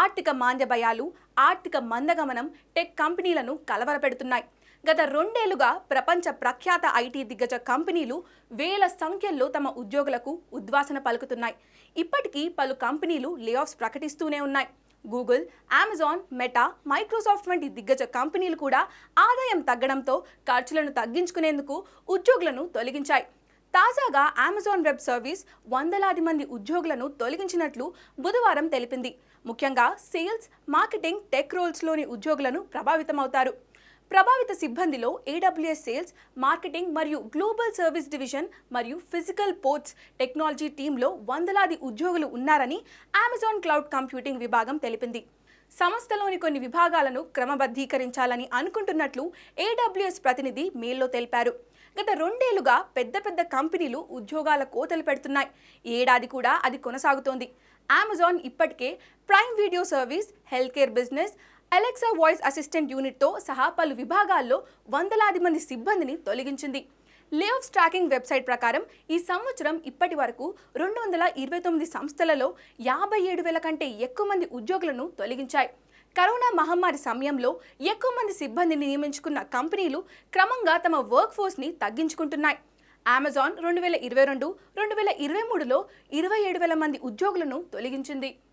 ఆర్థిక మాంద్యభయాలు ఆర్థిక మందగమనం టెక్ కంపెనీలను కలవరపెడుతున్నాయి. గత రెండేళ్ళుగా ప్రపంచ ప్రఖ్యాత ఐటీ దిగ్గజ కంపెనీలు వేల సంఖ్యల్లో తమ ఉద్యోగులకు ఉద్వాసన పలుకుతున్నాయి. ఇప్పటికీ పలు కంపెనీలు లేఆఫ్స్ ప్రకటిస్తూనే ఉన్నాయి. గూగుల్ అమెజాన్ మెటా మైక్రోసాఫ్ట్ వంటి దిగ్గజ కంపెనీలు కూడా ఆదాయం తగ్గడంతో ఖర్చులను తగ్గించుకునేందుకు ఉద్యోగులను తొలగించాయి. తాజాగా అమెజాన్ వెబ్ సర్వీస్ వందలాది మంది ఉద్యోగులను తొలగించినట్లు బుధవారం తెలిపింది. ముఖ్యంగా సేల్స్ మార్కెటింగ్ టెక్ రోల్స్లోని ఉద్యోగులను ప్రభావితమవుతారు. ప్రభావిత సిబ్బందిలో ఏడబ్ల్యూఎస్ సేల్స్ మార్కెటింగ్ మరియు గ్లోబల్ సర్వీస్ డివిజన్ మరియు ఫిజికల్ పోర్ట్స్ టెక్నాలజీ టీంలో వందలాది ఉద్యోగులు ఉన్నారని అమెజాన్ క్లౌడ్ కంప్యూటింగ్ విభాగం తెలిపింది. సంస్థలోని కొన్ని విభాగాలను క్రమబద్ధీకరించాలని అనుకుంటున్నట్లు ఏడబ్ల్యూఎస్ ప్రతినిధి మెయిల్లో తెలిపారు. గత రెండేళ్ళుగా పెద్ద పెద్ద కంపెనీలు ఉద్యోగాల కోతలు పెడుతున్నాయి. ఏడాది కూడా అది కొనసాగుతోంది. అమెజాన్ ఇప్పటికే prime video service health care business Alexa voice assistant యూనిట్తో సహా పలు విభాగాల్లో వందలాది మంది సిబ్బందిని తొలగించింది. లేఆఫ్స్ ట్రాకింగ్ వెబ్సైట్ ప్రకారం ఈ సంవత్సరం ఇప్పటి వరకు రెండు వందల ఇరవై తొమ్మిది సంస్థలలో యాభై ఏడు వేల కంటే ఎక్కువ మంది ఉద్యోగులను తొలగించాయి. కరోనా మహమ్మారి సమయంలో ఎక్కువ మంది సిబ్బందిని నియమించుకున్న కంపెనీలు క్రమంగా తమ వర్క్ ఫోర్స్ని తగ్గించుకుంటున్నాయి. అమెజాన్ రెండు వేల ఇరవై రెండు రెండు వేల ఇరవై మూడులో ఇరవై ఏడు వేల మంది ఉద్యోగులను తొలగించింది.